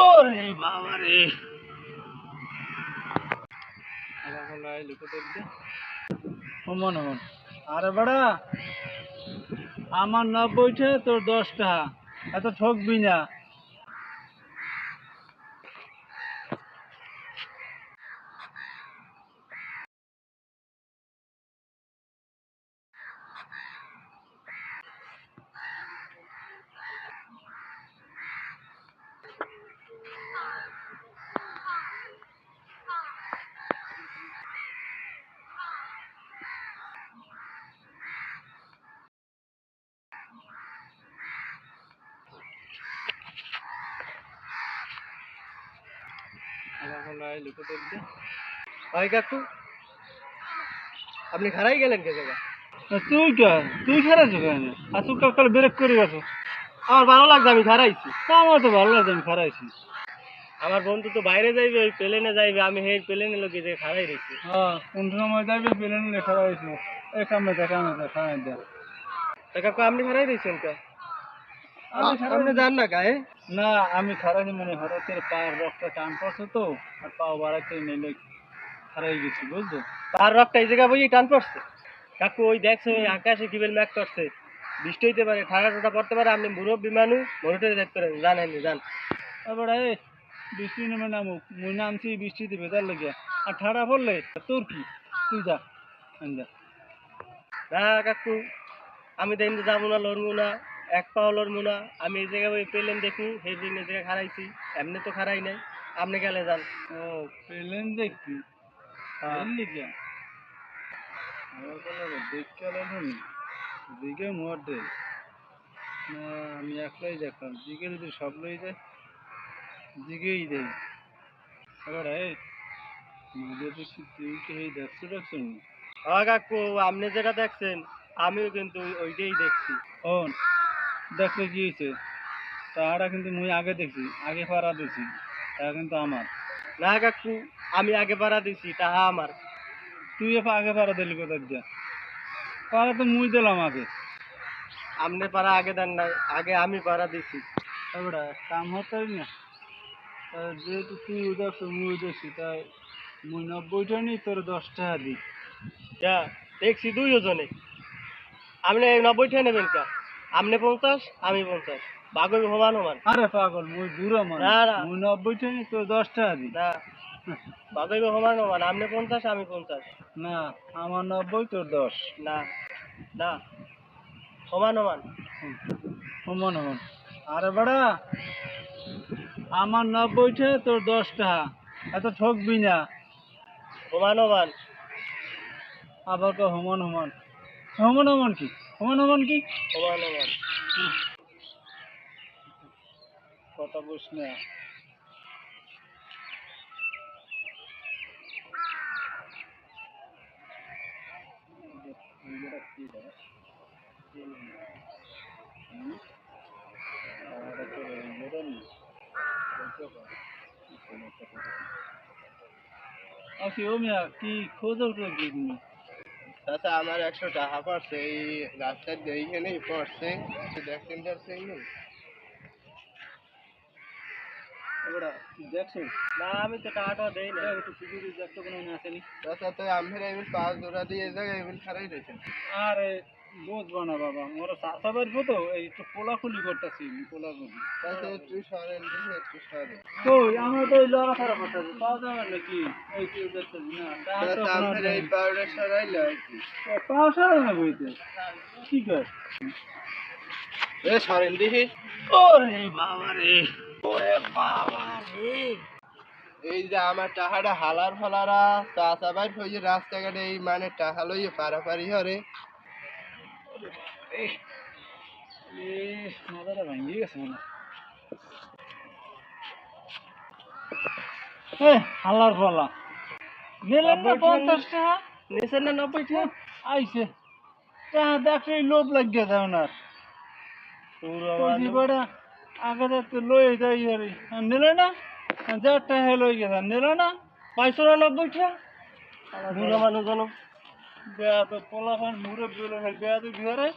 ওরে বাবা রে। অমন অমন আরে বাড়া আমার নব্বইটা তোর দশটা। এত ঠকবি না। হয় কাকু আপনি খারাই গেলেন কে জায়গা তুই তুই খারাইছো কেন? আর তুই কাল ব্রেক করে গেছো। আমার ভালো লাগছে আমি খারাইছি তা আমার তো ভালো লাগছে আমি খারাইছি আমার বন্ধু তো বাইরে যাইবে ওই প্লেনে যাইবে আমি সেই প্লেনে লোকে যে খারাই রয়েছি হ্যাঁ কোন সময় যাবে প্লেন খারাইছো এই কামে দে কামে দে খারাই দে কাকু আপনি খারাই রয়েছেন কে? আপনি যান না গায়ে। না আমি খারাইছি মানে হঠাৎ পায়ের রক্তটা টান পড়ছে তো আর পাও বাড়াতে নিলে খারাই গেছি বুঝছ তার রকটা এই জায়গা বুঝি টান পড়ছে। কাকু ওই দেখছ ওই আকাশে কিবেল ম্যাক করছে। বৃষ্টি হইতে পারে ঠান্ডা টোটা পড়তে পারে আপনি মুরব্বী মানুষ মনিটরে দেখতে পারেন। জানেন জান তারপরে বৃষ্টি নেমে নামুক। মুই নামছি বৃষ্টিতে ভেজাল লেগে আর ঠাড়া পড়লে তোর কি? তুই যা যা। না কাকু আমি তো এমনি যাব না লড়বো না। এক পাও লড়বো না আমি এই জায়গায় ওই প্লেন দেখি সেই দিন এই জায়গায় খারাইছি এমনি তো খারাই নাই। আপনি গেলে যান। ও প্লেন দেখবি এমনি কে আমার কোনো দেখতে আলাদা দিকে মোর দে না আমি একলাই দেখলাম। দিকে যদি সব লই যায় দিকেই দেই। এবার এই মাঝে দেখছি তুই কি এই দেখছ দেখছ নি? হ্যাঁ কাকু আপনি যেটা দেখছেন আমিও কিন্তু ওইটাই দেখছি। ও দেখতে কি হয়েছে তাহারা কিন্তু মুই আগে দেখছি আগে পাড়া দিছি তারা কিন্তু আমার। না কাকু আমি আগে পাড়া দিছি তাহা আমার। তুই এবার আগে পাড়া দিলি কোথায় যা পাড়া তো মুই দিলাম আগে। আপনি পাড়া আগে দেন নাই আগে আমি পাড়া দিছি। এবারে কাম হতে না। যেহেতু তুই দেখছ মুই দেখছি তাই মুই নব্বইটা নি তোর দশ টাকা দিই। যা দেখছি দুই ওজনে। আপনি নব্বইটা নেবেন কা? আপনি পঞ্চাশ আমি পঞ্চাশ। বাগবি সমান সমান আরে পাগল মুই বুড়ো মানে না, না। মুই নব্বইটা নি তোর দশ টাকা দিই। না। বাগবি সমান সমান আপনি পঞ্চাশ আমি পঞ্চাশ। না আমার নব্বই তোর দশ। না না। সমান সমান সমান সমান আরে বড়া আমার নব্বই নব্বইটা তোর দশ টাকা। এত ঠকবি না। সমান সমান আবার তো সমান সমান সমান সমান কি? সমান সমান কি সমান সমান কথা বুঝ না আচ্ছা ও মিয়া কি খোঁজ উঠল কি তুমি চাচা আমার একশো টাকা পড়ছে এই রাস্তার এইখানেই পড়ছে দেখছেন দেখছেন দেখছেন? না আমি তো টাকাটা দেই না। একটু পুকুরি দেখতে কোনো আসেনি। চাচা তো আমি এমন পাঁচ জোড়া দিয়ে যাই জায়গায় এমন খারাই রয়েছেন আরে বুঝব না বাবা মোর চাষা বাড়বো তো এই একটু কোলাকুলি করতেছি কোলাকুলি। একটু সরেন একটু সরেন কই আমরা তো লড়া খারাপ করতেছি পাওয়া যাবে নাকি? এই কেউ দেখতেছি না তো চাচা এই পাউডার সরাইলে আর কি। এ, পাওয়া সারা না বইতে কি কর এ সরেন দেখি। ওরে বাবা রে ওরে বাবা রে। এই যে আমার টাকাটা হালার ফালারা বাইর হয়ে রাস্তাঘাটে এই মানে টাকা লইয়ে পারাপারি হরে। মাথাটা ভাঙিয়ে গেছে মনে হালার ফালা নিলেন না পঞ্চাশ টাকা? নিচের না নব্বই টাকা? আইছে। টাকা দেখলে লোভ লাগিয়ে দেয় ওনার। আগে তো যাই নিলে না? যা টাকা গেছে নিলে না? না নব্বই টাকা? বুড়ো মানুষ জানো বেয়া তো পোলাপান মুরে বেলে বেয়া তো ঘরে